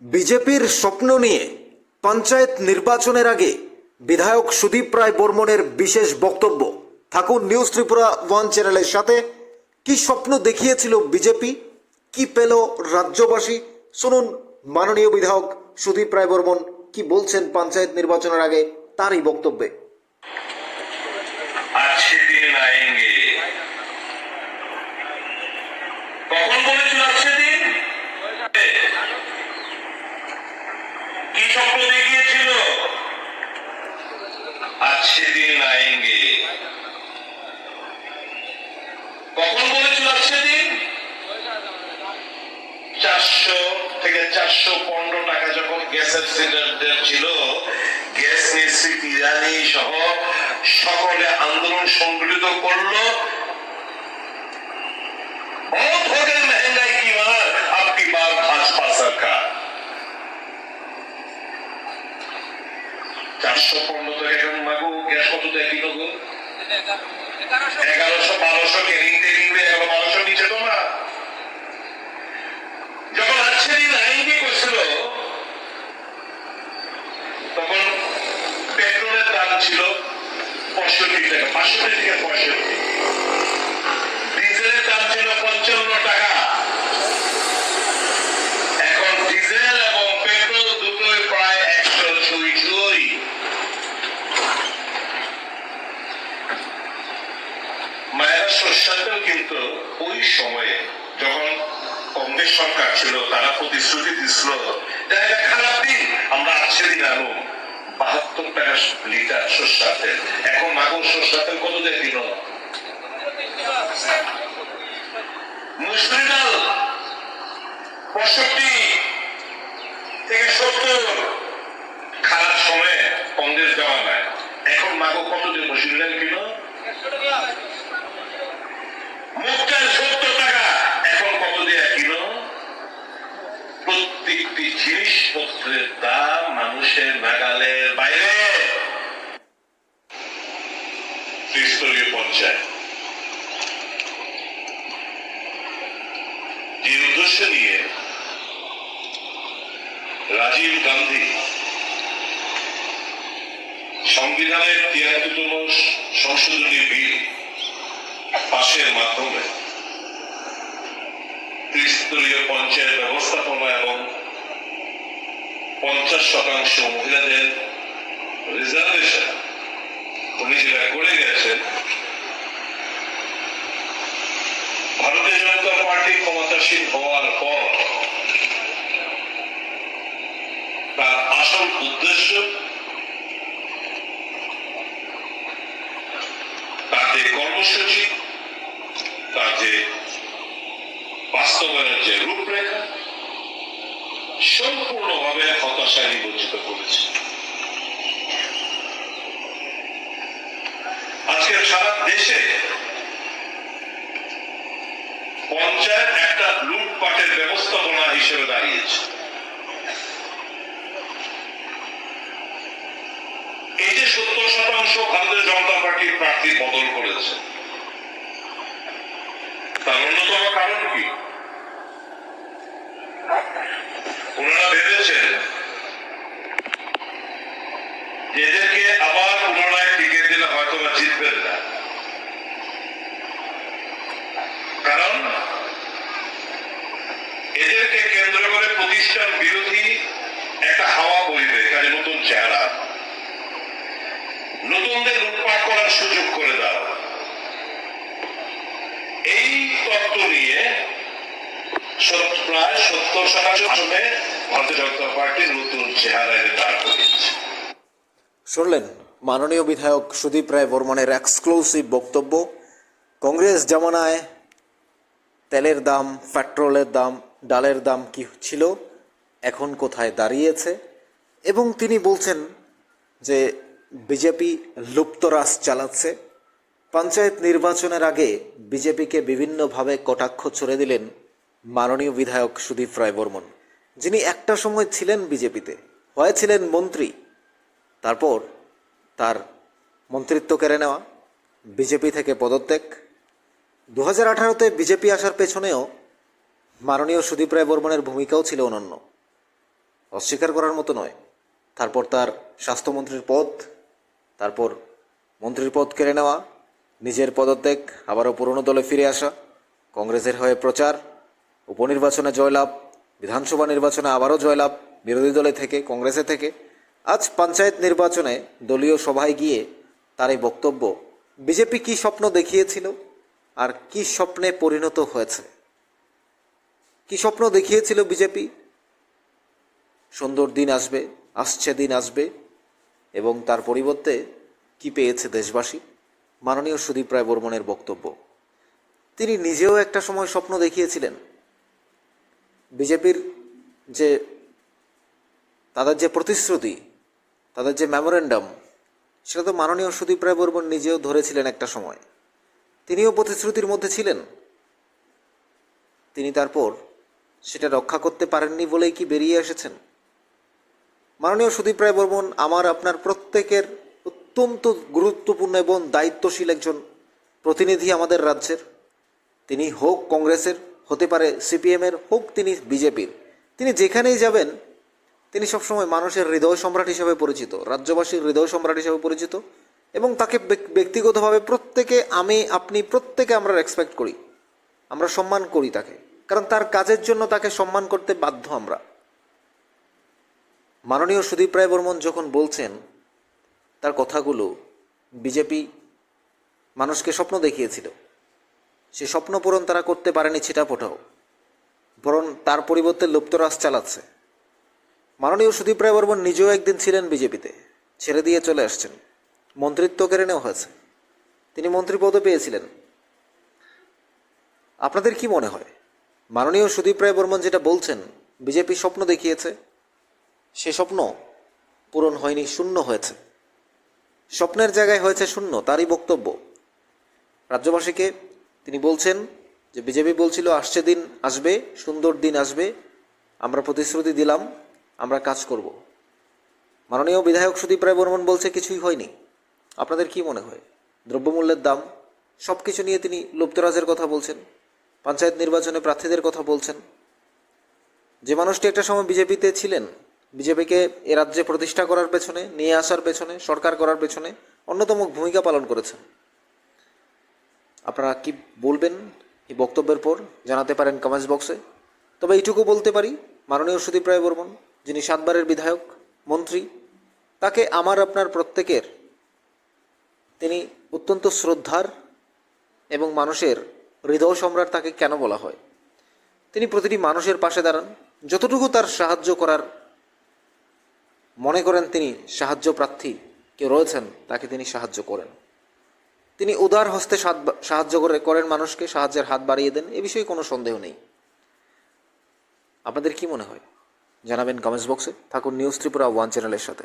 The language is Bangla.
বিজেপির স্বপ্ন নিয়ে পঞ্চায়েত নির্বাচনের আগে বিধায়ক সুদীপ রায় বর্মনের বিশেষ বক্তব্য। থাকুন নিউজ ত্রিপুরা ওয়ান চ্যানেলের সাথে। কি স্বপ্ন দেখিয়েছিল বিজেপি? কি পেল রাজ্যবাসী? শুনুন মাননীয় বিধায়ক সুদীপ রায় বর্মন কি বলছেন পঞ্চায়েত নির্বাচনের আগে তারই বক্তব্যে। কখন চারশো পনেরো টাকা যখন গ্যাসের সিলিন্ডার ছিল গ্যাস নিশ্চিত ইরানি সহ সকলে আন্দোলন সংগঠিত করল। চারশো পনেরো টাকা এখন মাগো? গ্যাস কত দেয় গো? এগারোশো, বারোশো, কেরিং টেরিং এগারো, বারোশো নিচে তো না। যখন আসছে না ছিল পঁয়ষট্টি টাকা পাঁচষট্টি থেকে পঁয়ষট্টি। ডিজেলের দাম ছিল পঞ্চান্ন টাকা। কিন্তু ওই সময়ে যখন কংগ্রেস সরকার ছিল, তারা প্রতিশ্রুতি দিছিল, যে এটা খারাপ দিন, আমরা আজকে দিন আনো বাহাত্তর টাকা লিটার শস্যার তেল। এখন মাগুর শস্যার তেল কত দেয় দিন মুসুরি ডাল পঁয়ষট্টি থেকে সত্তর। খারাপ সময়ে কংগ্রেস দেওয়া নাই এখন মাগো কত দিন মুসুরি ডাল কিলো মুখটা সত্তর টাকা এখন কত দেয়া কিলো প্রত্যেকটি জিনিসপত্রের দাম মানুষের নাগালের বাইরে। ত্রিস্তরীয় পঞ্চায়েত। যে উদ্দেশ্য নিয়ে রাজীব গান্ধী সংবিধানের তিয়াত্তরতম সংশোধনী বিল পাশের মাধ্যমে ত্রিস্তরীয় পঞ্চায়েত ব্যবস্থাপনা এবং পঞ্চাশ শতাংশ মহিলাদের রিজার্ভেশন উনি যেটা করে গেছেন ভারতীয় জনতা পার্টি ক্ষমতাসীন হওয়ার পর তার আসল উদ্দেশ্য তার যে কর্মসূচি, তার যে বাস্তবায়নের যে রূপরেখা সম্পূর্ণভাবে হতাশায় নিবঞ্চিত করেছে। আজকে সারা দেশে পঞ্চায়েত একটা লুটপাটের ব্যবস্থাপনা হিসেবে দাঁড়িয়েছে। এই যে সত্তর শতাংশ ভারতীয় জনতা পার্টির প্রার্থী বদল করেছে, তার অন্যতম কারণ কি? যে এদেরকে আবার পুনরায় টিকিট দিলে হয়তো জিতবেন না। কারণ এদেরকে কেন্দ্র করে প্রতিষ্ঠান বিরোধী একটা হাওয়া বইবে কাজে নতুন চেহারা। নতুনদের লুটপাট করার সুযোগ করে দাও। এই তত্ত্ব নিয়ে প্রায় সত্তর ভারতীয় জনতা পার্টি নতুন চেহারা এনে দাঁড় করিয়েছে শুনলেন মাননীয় বিধায়ক সুদীপ রায় বর্মনের এক্সক্লুসিভ বক্তব্য। কংগ্রেস জামানায় তেলের দাম, পেট্রোলের দাম, ডালের দাম কি ছিল, এখন কোথায় দাঁড়িয়েছে? এবং তিনি বলছেন যে বিজেপি লুপ্তরাস চালাচ্ছে। পঞ্চায়েত নির্বাচনের আগে বিজেপিকে বিভিন্নভাবে কটাক্ষ ছড়ে দিলেন মাননীয় বিধায়ক সুদীপ রায় বর্মন, যিনি একটা সময় ছিলেন বিজেপিতে, হয়েছিলেন মন্ত্রী। তারপর তার মন্ত্রিত্ব কেড়ে নেওয়া, বিজেপি থেকে পদত্যাগ। দু হাজার আঠারোতে বিজেপি আসার পেছনেও মাননীয় সুদীপ রায় বর্মনের ভূমিকাও ছিল অনন্য। অস্বীকার করার মতো নয়। তারপর তার স্বাস্থ্যমন্ত্রীর পদ, তারপর মন্ত্রীর পদ কেড়ে নেওয়া, নিজের পদত্যাগ, আবারও পুরনো দলে ফিরে আসা, কংগ্রেসের হয়ে প্রচার উপনির্বাচনে জয়লাভ, বিধানসভা নির্বাচনে আবারও জয়লাভ, বিরোধী দলে থেকে, কংগ্রেসে থেকে। আজ পঞ্চায়েত নির্বাচনে দলীয় সভায় গিয়ে তার এই বক্তব্য, বিজেপি কী স্বপ্ন দেখিয়েছিল আর কী স্বপ্নে পরিণত হয়েছে? কী স্বপ্ন দেখিয়েছিল বিজেপি? সুন্দর দিন আসবে, আসছে দিন আসবে, এবং তার পরিবর্তে কি পেয়েছে দেশবাসী? মাননীয় সুদীপ রায় বর্মনের বক্তব্য। তিনি নিজেও একটা সময় স্বপ্ন দেখিয়েছিলেন। বিজেপির যে, তাদের যে প্রতিশ্রুতি, তাদের যে মেমোরেন্ডাম সেটা তো মাননীয় সুদীপ রায় বর্মন নিজেও ধরেছিলেন একটা সময়। তিনিও প্রতিশ্রুতির মধ্যে ছিলেন। তিনি তারপর সেটা রক্ষা করতে পারেননি বলেই কি বেরিয়ে এসেছেন? মাননীয় সুদীপ রায় বর্মন আমার আপনার প্রত্যেকের অত্যন্ত গুরুত্বপূর্ণ এবং দায়িত্বশীল একজন প্রতিনিধি আমাদের রাজ্যের। তিনি হোক কংগ্রেসের হতে পারে সিপিএমের হোক তিনি বিজেপির। তিনি যেখানেই যাবেন, তিনি সবসময় মানুষের হৃদয় সম্রাট হিসেবে পরিচিত, রাজ্যবাসীর হৃদয় সম্রাট হিসেবে পরিচিত এবং তাকে ব্যক- ব্যক্তিগতভাবে প্রত্যেকে আমি, আপনি, প্রত্যেকে আমরা রেসপেক্ট করি। আমরা সম্মান করি তাকে। কারণ তার কাজের জন্য তাকে সম্মান করতে বাধ্য আমরা। মাননীয় সুদীপ রায় বর্মন যখন বলছেন, তার কথাগুলো বিজেপি মানুষকে স্বপ্ন দেখিয়েছিল। সে স্বপ্ন পূরণ তারা করতে পারেনি ছিটাফোটাও। বরং তার পরিবর্তে লুপ্তরাস চালাচ্ছে। মাননীয় সুদীপ রায় বর্মন নিজেও একদিন ছিলেন বিজেপিতে। ছেড়ে দিয়ে চলে আসছেন। মন্ত্রিত্ব কেড়ে নেওয়া হয়েছে। তিনি মন্ত্রী পদও পেয়েছিলেন। আপনাদের কি মনে হয়? মাননীয় সুদীপ রায় বর্মন যেটা বলছেন, বিজেপি স্বপ্ন দেখিয়েছে, সে স্বপ্ন পূরণ হয়নি, শূন্য হয়েছে। স্বপ্নের জায়গায় হয়েছে শূন্য, তারই বক্তব্য। রাজ্যবাসীকে তিনি বলছেন যে বিজেপি বলছিল, আসছে দিন আসবে, সুন্দর দিন আসবে, আমরা প্রতিশ্রুতি দিলাম, আমরা কাজ করব। মাননীয় বিধায়ক সুদীপ রায় বর্মন বলছে, কিছুই হয়নি। আপনাদের কি মনে হয়? দ্রব্যমূল্যের দাম সব কিছু নিয়ে তিনি লুপ্তরাজের কথা বলছেন, পঞ্চায়েত নির্বাচনে প্রার্থীদের কথা বলছেন। যে মানুষটি একটা সময় বিজেপিতে ছিলেন, বিজেপিকে এ রাজ্যে প্রতিষ্ঠা করার পেছনে, নিয়ে আসার পেছনে, সরকার করার পেছনে অন্যতম ভূমিকা পালন করেছেন। আপনারা কি বলবেন এই বক্তব্যের পর? জানাতে পারেন কমেন্টস বক্সে তবে এইটুকু বলতে পারি, মাননীয় সুদীপ রায় বর্মন, যিনি সাতবারের বিধায়ক, মন্ত্রী, তাকে আমার, আপনার প্রত্যেকের, তিনি অত্যন্ত শ্রদ্ধার এবং মানুষের হৃদয় সম্রাট তাকে কেন বলা হয়? তিনি প্রতিটি মানুষের পাশে দাঁড়ান। যতটুকু তার সাহায্য করার মনে করেন তিনি, সাহায্য প্রার্থী কেউ রয়েছেন, তাকে তিনি সাহায্য করেন। তিনি উদার হস্তে সাহায্য করে করেন মানুষকে, সাহায্যের হাত বাড়িয়ে দেন। এ বিষয়ে কোনো সন্দেহ নেই। আপনাদের কি মনে হয়? জানাবেন কমেন্টস বক্সে। থাকুন নিউজ ত্রিপুরা ওয়ান চ্যানেলের সাথে।